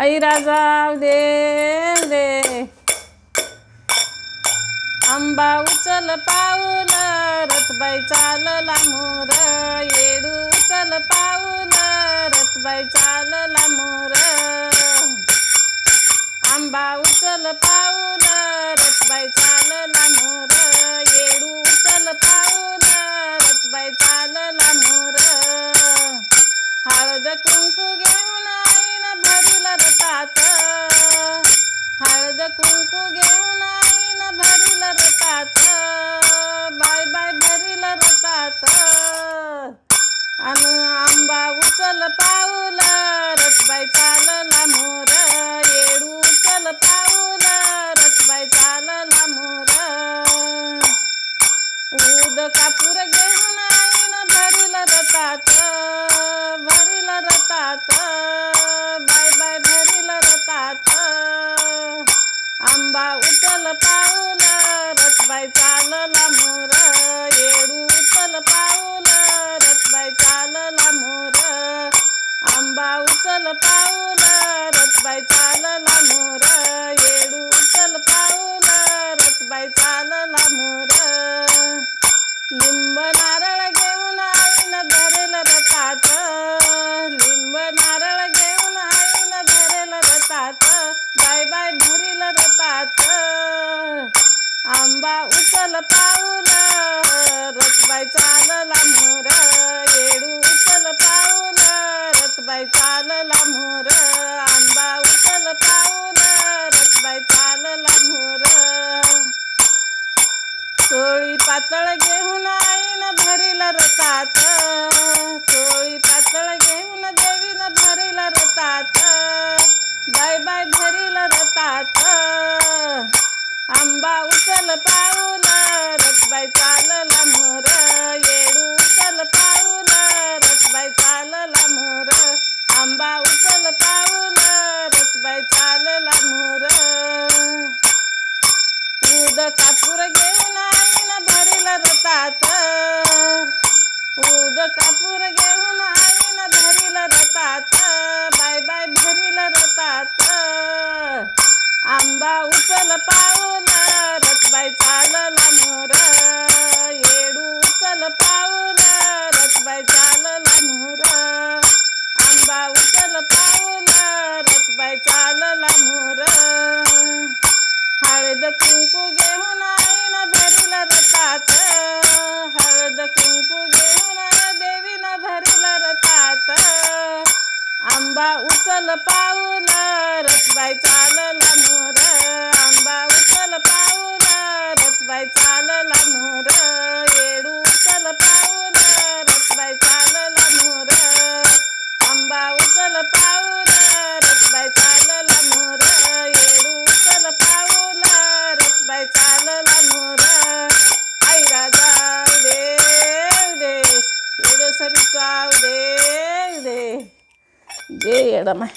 आई राजा दे दे. आंबा उचल पाऊल रथबाई चाल लामोर येडू उचल पाऊल रथबाई चाल लामोर आंबा उचल पाऊल रथबाई चाल कुंकू घेऊन आईन भरील रथात बाय बाय भरील रथात अन आंबा उचल पाऊल रसबाई चालला मोर. येडू उचल पाऊल रसबाई चालला मोर. उद कापूर घे उचल पाऊल रथबाई चालला मोर. येडू उचल पाऊल रथबाई चालला मोर. लिंब नारळ घेऊन आईन भरेल रथात. लिंब नारळ घेऊन आईन भरेल रथात. Bye bye भरील रथात. आंबा उचल पाऊल चोळी पातळ घेऊन आईन भरील रतात चोळी पातळ घेऊन देवीन भरील रतात बाय बाय भरील रतात आंबा उचल पाय आंबा उचल पाऊल चालला मोर. येडू उचल पाऊल रसबाई चालला मोर. आंबा उचल पाऊल रसबाई चालला मोर. हळद कुंकू घेऊन आईन भरील रथात. हळद कुंकू घेऊन देवीन भरील रथात. आंबा उचल पाऊल रसबाई चालला रसबाई चालला मोर येडू उचल पाऊल रसबाई चालला मोर. आंबा उचल पाऊल रसबाई चालला मोर येडू उचल पाऊल रसबाई चालला मोर. आई राजा दे दे येड सरी चाव दे दे. जय येडमाय